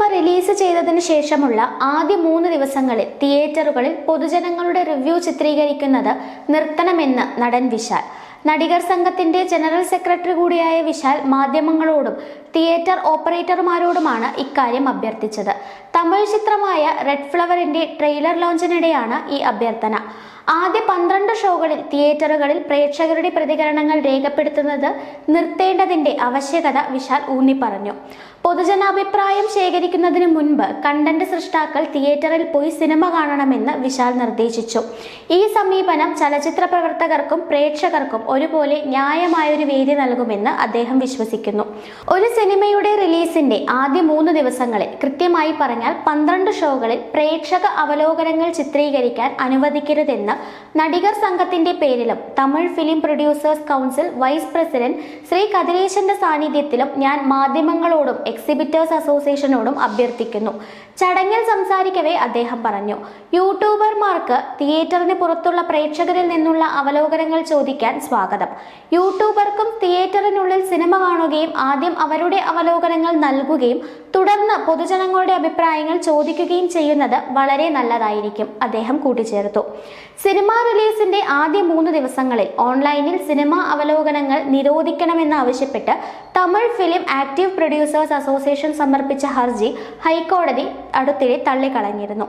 മാത്രമല്ല ആദ്യ മൂന്ന് ദിവസങ്ങളിൽ തിയേറ്ററുകളിൽ പൊതുജനങ്ങളുടെ റിവ്യൂ ചിത്രീകരിക്കുന്നത് നിർത്തണമെന്ന് നടൻ വിശാൽ. നടികർ സംഘത്തിന്റെ ജനറൽ സെക്രട്ടറി കൂടിയായ വിശാൽ മാധ്യമങ്ങളോടും തിയേറ്റർ ഓപ്പറേറ്റർമാരോടുമാണ് ഇക്കാര്യം അഭ്യർത്ഥിച്ചത്. തമിഴ് ചിത്രമായ റെഡ് ഫ്ലവറിന്റെ ട്രെയിലർ ലോഞ്ചിനിടെയാണ് ഈ അഭ്യർത്ഥന. ആദ്യ പന്ത്രണ്ട് ഷോകളിൽ തിയേറ്ററുകളിൽ പ്രേക്ഷകരുടെ പ്രതികരണങ്ങൾ രേഖപ്പെടുത്തുന്നത് നിർത്തേണ്ടതിന്റെ ആവശ്യകത വിശാൽ ഊന്നി പറഞ്ഞു പൊതുജനാഭിപ്രായം ശേഖരിക്കുന്നതിന് മുൻപ് കണ്ടന്റ് സൃഷ്ടാക്കൾ തിയേറ്ററിൽ പോയി സിനിമ കാണണമെന്ന് വിശാൽ നിർദ്ദേശിച്ചു. ഈ സമീപനം ചലച്ചിത്ര പ്രവർത്തകർക്കും പ്രേക്ഷകർക്കും ഒരുപോലെ ന്യായമായൊരു വേദി നൽകുമെന്ന് അദ്ദേഹം വിശ്വസിക്കുന്നു. ഒരു സിനിമയുടെ റിലീസിന്റെ ആദ്യ മൂന്ന് ദിവസങ്ങളിൽ കൃത്യമായി പറഞ്ഞാൽ പന്ത്രണ്ട് ഷോകളിൽ പ്രേക്ഷക അവലോകനങ്ങൾ ചിത്രീകരിക്കാൻ അനുവദിക്കരുതെന്ന് നടികർ സംഘത്തിന്റെ പേരിലും Tamil film producers council vice president Shri കതിരേശന്റെ സാന്നിധ്യത്തിലും ഞാൻ മാധ്യമങ്ങളോടും എക്സിബിറ്റേഴ്സ് അസോസിയേഷനോടും അഭ്യർത്ഥിക്കുന്നു. ചടങ്ങിൽ സംസാരിക്കവേ അദ്ദേഹം പറഞ്ഞു. യൂട്യൂബർമാർക്ക് തിയേറ്ററിന് പുറത്തുള്ള പ്രേക്ഷകരിൽ നിന്നുള്ള അവലോകനങ്ങൾ ചോദിക്കാൻ സ്വാഗതം. യൂട്യൂബർക്കും തിയേറ്ററിനുള്ളിൽ സിനിമ കാണുകയും ആദ്യം അവരുടെ അവലോകനങ്ങൾ നൽകുകയും തുടർന്ന് പൊതുജനങ്ങളുടെ അഭിപ്രായങ്ങൾ ചോദിക്കുകയും ചെയ്യുന്നത് വളരെ നല്ലതായിരിക്കും. അദ്ദേഹം കൂട്ടിച്ചേർത്തു. സിനിമ റിലീസിന്റെ ആദ്യ മൂന്ന് ദിവസങ്ങളിൽ ഓൺലൈനിൽ സിനിമ അവലോകനങ്ങൾ നിരോധിക്കണമെന്നാവശ്യപ്പെട്ട് Tamil film active producers association സമർപ്പിച്ച ഹർജി ഹൈക്കോടതി അടുത്തിടെ തള്ളിക്കളഞ്ഞിരുന്നു.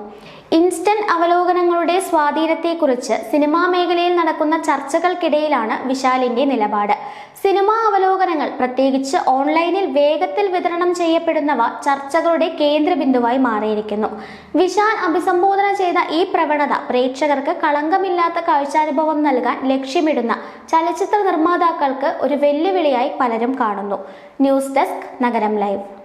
ഇൻസ്റ്റന്റ് അവലോകനങ്ങളുടെ സ്വാധീനത്തെക്കുറിച്ച് സിനിമാ മേഖലയിൽ നടക്കുന്ന ചർച്ചകൾക്കിടയിലാണ് വിശാലിന്റെ നിലപാട്. സിനിമാ അവലോകനങ്ങൾ പ്രത്യേകിച്ച് ഓൺലൈനിൽ വേഗത്തിൽ വിതരണം ചെയ്യപ്പെടുന്നവ ചർച്ചകളുടെ കേന്ദ്രബിന്ദുവായി മാറിയിരിക്കുന്നു. വിശാൽ അഭിസംബോധന ചെയ്ത ഈ പ്രവണത പ്രേക്ഷകർക്ക് കളങ്കമില്ലാത്ത കാഴ്ചാനുഭവം നൽകാൻ ലക്ഷ്യമിടുന്ന ചലച്ചിത്ര നിർമ്മാതാക്കൾക്ക് ഒരു വെല്ലുവിളിയായി പലരും കാണുന്നു. ന്യൂസ് ഡെസ്ക് നഗരം ലൈവ്.